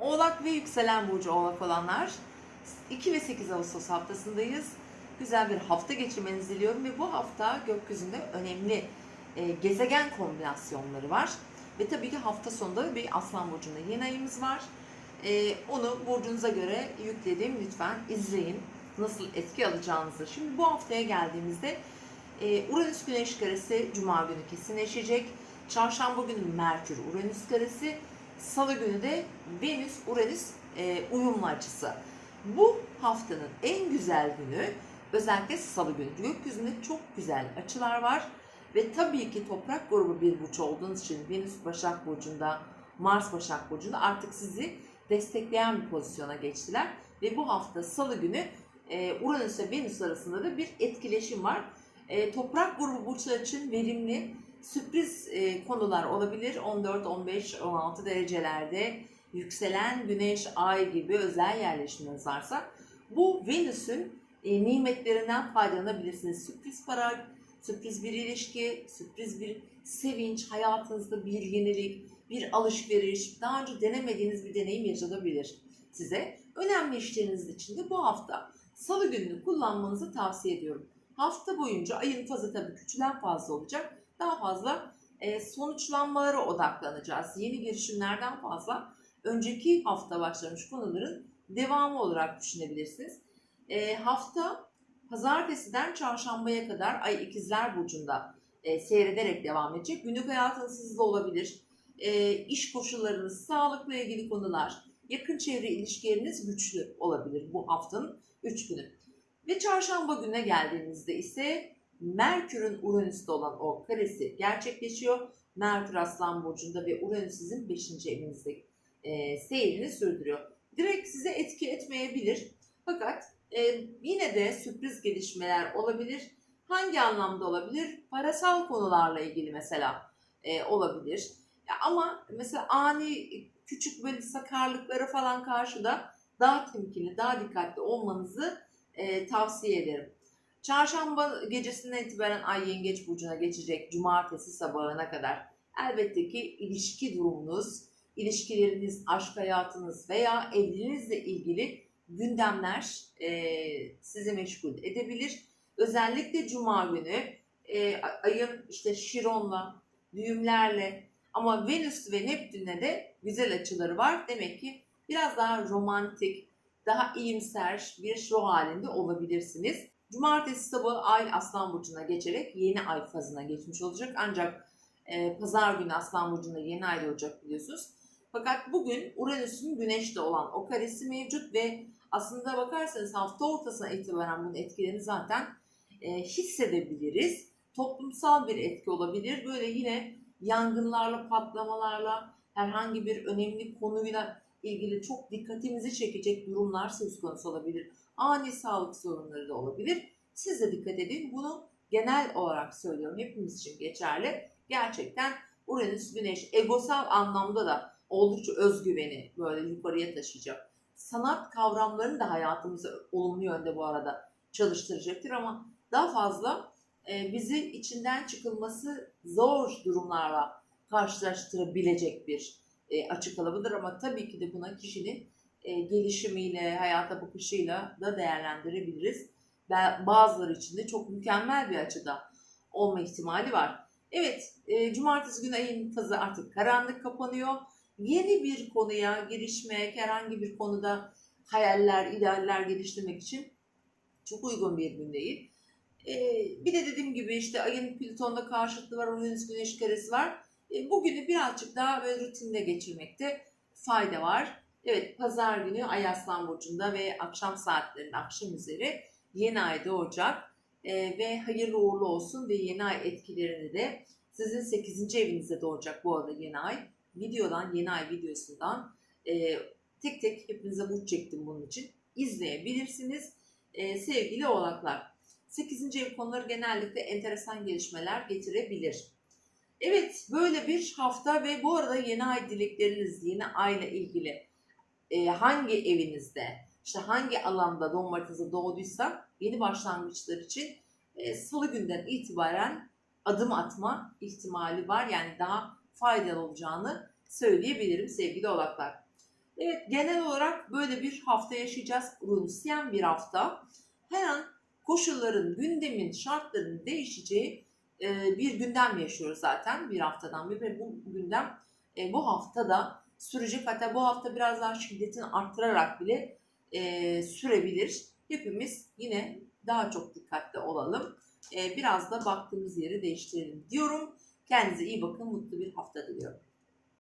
Oğlak ve yükselen burcu oğlak olanlar 2 ve 8 Ağustos haftasındayız. Güzel bir hafta geçirmenizi diliyorum ve bu hafta gökyüzünde önemli e, gezegen kombinasyonları var. Ve tabii ki hafta sonunda bir Aslan Burcu'nda yeni ayımız var. E, onu burcunuza göre yükledim. Lütfen izleyin nasıl etki alacağınızı. Şimdi bu haftaya geldiğimizde e, Uranüs Güneş karesi Cuma günü kesinleşecek. Çarşamba günü Merkür Uranüs karesi. Salı günü de Venüs Uranüs e, uyumlu açısı. Bu haftanın en güzel günü özellikle salı günü. Gökyüzünde çok güzel açılar var. Ve tabii ki toprak grubu bir burç olduğunuz için Venüs Başak Burcu'nda, Mars Başak Burcu'nda artık sizi destekleyen bir pozisyona geçtiler. Ve bu hafta salı günü e, Uranüs ve Venüs arasında da bir etkileşim var. E, toprak grubu burçlar için verimli sürpriz e, konular olabilir. 14, 15, 16 derecelerde yükselen güneş, ay gibi özel yerleşimleriniz varsa bu Venüs'ün e, nimetlerinden faydalanabilirsiniz. Sürpriz para, sürpriz bir ilişki, sürpriz bir sevinç, hayatınızda bir yenilik, bir alışveriş, daha önce denemediğiniz bir deneyim yaşatabilir size. Önemli işleriniz için de bu hafta salı gününü kullanmanızı tavsiye ediyorum. Hafta boyunca ayın fazı tabii küçülen fazla olacak. Daha fazla e, sonuçlanmalara odaklanacağız. Yeni girişimlerden fazla önceki hafta başlamış konuların devamı olarak düşünebilirsiniz. E, hafta pazartesiden çarşambaya kadar Ay ikizler Burcu'nda e, seyrederek devam edecek. Günlük hayatınız hızlı olabilir. E, iş koşullarınız, sağlıkla ilgili konular, yakın çevre ilişkileriniz güçlü olabilir bu haftanın 3 günü. Ve çarşamba gününe geldiğimizde ise Merkür'ün Uranüs'te olan o karesi gerçekleşiyor. Merkür Aslan Burcu'nda ve Uranüs sizin 5. evinizde e, seyrini sürdürüyor. Direkt size etki etmeyebilir. Fakat e, yine de sürpriz gelişmeler olabilir. Hangi anlamda olabilir? Parasal konularla ilgili mesela e, olabilir. Ya ama mesela ani küçük böyle sakarlıklara falan karşı da daha temkinli, daha dikkatli olmanızı e, tavsiye ederim. Çarşamba gecesinden itibaren Ay Yengeç Burcu'na geçecek cumartesi sabahına kadar. Elbette ki ilişki durumunuz, ilişkileriniz, aşk hayatınız veya evliliğinizle ilgili gündemler e, sizi meşgul edebilir. Özellikle cuma günü e, ayın işte Şiron'la, düğümlerle ama Venüs ve Neptün'le de güzel açıları var. Demek ki biraz daha romantik, daha iyimser bir ruh halinde olabilirsiniz. Cumartesi sabahı Ay Aslan Burcu'na geçerek yeni ay fazına geçmiş olacak. Ancak e, pazar günü Aslan Burcu'nda yeni ay olacak biliyorsunuz. Fakat bugün Uranüs'ün Güneş'te olan o karesi mevcut ve aslında bakarsanız hafta ortasına itibaren bunun etkilerini zaten e, hissedebiliriz. Toplumsal bir etki olabilir. Böyle yine yangınlarla, patlamalarla, herhangi bir önemli konuyla ilgili çok dikkatimizi çekecek durumlar söz konusu olabilir. Ani sağlık sorunları da olabilir. Siz de dikkat edin. Bunu genel olarak söylüyorum. Hepimiz için geçerli. Gerçekten Uranüs, Güneş egosal anlamda da oldukça özgüveni böyle yukarıya taşıyacak. Sanat kavramlarını da hayatımızı olumlu yönde bu arada çalıştıracaktır ama daha fazla e, bizi içinden çıkılması zor durumlarla karşılaştırabilecek bir e, açık alanıdır ama tabii ki de buna kişinin e, gelişimiyle, hayata bakışıyla da değerlendirebiliriz. Bazıları için de çok mükemmel bir açıda olma ihtimali var. Evet, e, cumartesi günü ayın fazı artık karanlık kapanıyor. Yeni bir konuya girişmek, herhangi bir konuda hayaller, idealler geliştirmek için çok uygun bir gün değil. E, bir de dediğim gibi işte ayın Plüton'da karşıtlığı var, Uranüs Güneş karesi var. E, bugünü birazcık daha böyle rutinde geçirmekte fayda var. Evet, pazar günü Ay Aslan Burcu'nda ve akşam saatlerinde, akşam üzeri yeni ay doğacak. E, ve hayırlı uğurlu olsun ve yeni ay etkilerini de sizin 8. evinizde doğacak bu arada yeni ay. Videodan, yeni ay videosundan e, tek tek hepinize burç çektim bunun için. izleyebilirsiniz e, sevgili oğlaklar. 8. ev konuları genellikle enteresan gelişmeler getirebilir. Evet böyle bir hafta ve bu arada yeni ay dilekleriniz yeni ayla ilgili e, hangi evinizde işte hangi alanda doğum haritanızda doğduysa yeni başlangıçlar için e, salı günden itibaren adım atma ihtimali var. Yani daha faydalı olacağını söyleyebilirim sevgili oğlaklar. Evet genel olarak böyle bir hafta yaşayacağız. Ruhsiyen bir hafta. Her an koşulların, gündemin, şartların değişeceği e, bir gündem yaşıyoruz zaten bir haftadan beri ve bu gündem e, bu haftada sürecek. Hatta bu hafta biraz daha şiddetini arttırarak bile e, sürebilir. Hepimiz yine daha çok dikkatli olalım. E, biraz da baktığımız yeri değiştirelim diyorum. Kendinize iyi bakın, mutlu bir hafta diliyorum.